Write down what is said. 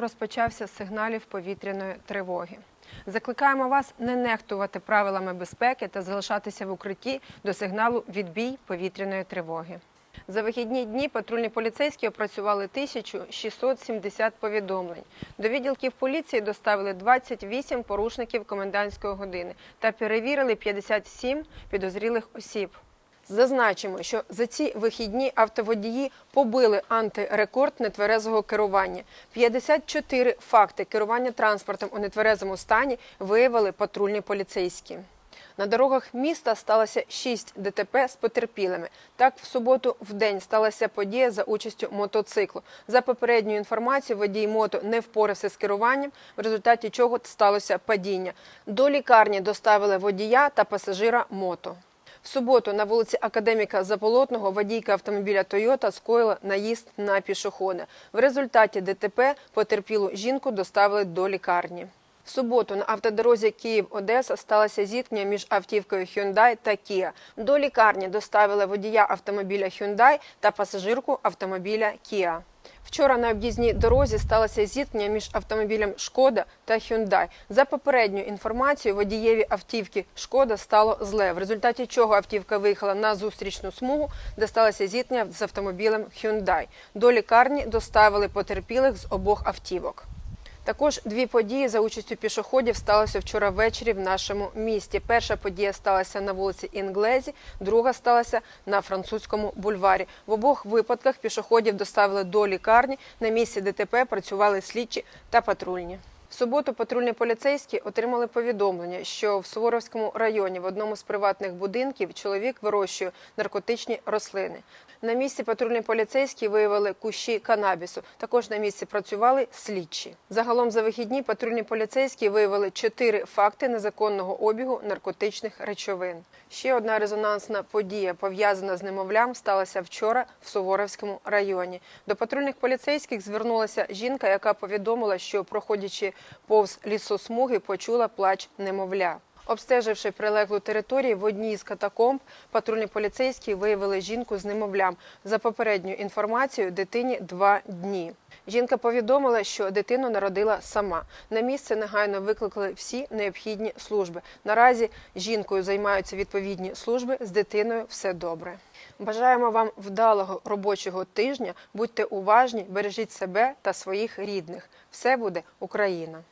розпочався з сигналів повітряної тривоги. Закликаємо вас не нехтувати правилами безпеки та залишатися в укритті до сигналу відбій повітряної тривоги. За вихідні дні патрульні поліцейські опрацювали 1670 повідомлень. До відділків поліції доставили 28 порушників комендантської години та перевірили 57 підозрілих осіб. Зазначимо, що за ці вихідні автоводії побили антирекорд нетверезого керування. 54 факти керування транспортом у нетверезому стані виявили патрульні поліцейські. На дорогах міста сталося 6 ДТП з потерпілими. Так, в суботу в день сталася подія за участю мотоциклу. За попередньою інформацією, водій мото не впорався з керуванням, в результаті чого сталося падіння. До лікарні доставили водія та пасажира мото. В суботу на вулиці Академіка Заполотного водійка автомобіля Тойота скоїла наїзд на пішохода. В результаті ДТП потерпілу жінку доставили до лікарні. В суботу на автодорозі Київ-Одеса сталося зіткнення між автівкою Hyundai та Kia. До лікарні доставили водія автомобіля Hyundai та пасажирку автомобіля Kia. Вчора на об'їзній дорозі сталося зіткнення між автомобілем Шкода та Хюндай. За попередньою інформацією, водієві автівки Шкода стало зле, в результаті чого автівка виїхала на зустрічну смугу, де сталося зіткнення з автомобілем Хюндай. До лікарні доставили потерпілих з обох автівок. Також дві події за участю пішоходів сталося вчора ввечері в нашому місті. Перша подія сталася на вулиці Інглезі, друга сталася на французькому бульварі. В обох випадках пішоходів доставили до лікарні. На місці ДТП працювали слідчі та патрульні. В суботу патрульні поліцейські отримали повідомлення, що в Суворовському районі в одному з приватних будинків чоловік вирощує наркотичні рослини. На місці патрульні поліцейські виявили кущі канабісу. Також на місці працювали слідчі. Загалом за вихідні патрульні поліцейські виявили чотири факти незаконного обігу наркотичних речовин. Ще одна резонансна подія, пов'язана з немовлям, сталася вчора в Суворовському районі. До патрульних поліцейських звернулася жінка, яка повідомила, що проходячи повз лісосмуги, почула плач немовля. Обстеживши прилеглу територію в одній з катакомб, патрульні поліцейські виявили жінку з немовлям. За попередньою інформацією, дитині два дні. Жінка повідомила, що дитину народила сама. На місце негайно викликали всі необхідні служби. Наразі жінкою займаються відповідні служби. З дитиною все добре. Бажаємо вам вдалого робочого тижня. Будьте уважні, бережіть себе та своїх рідних. Все буде Україна.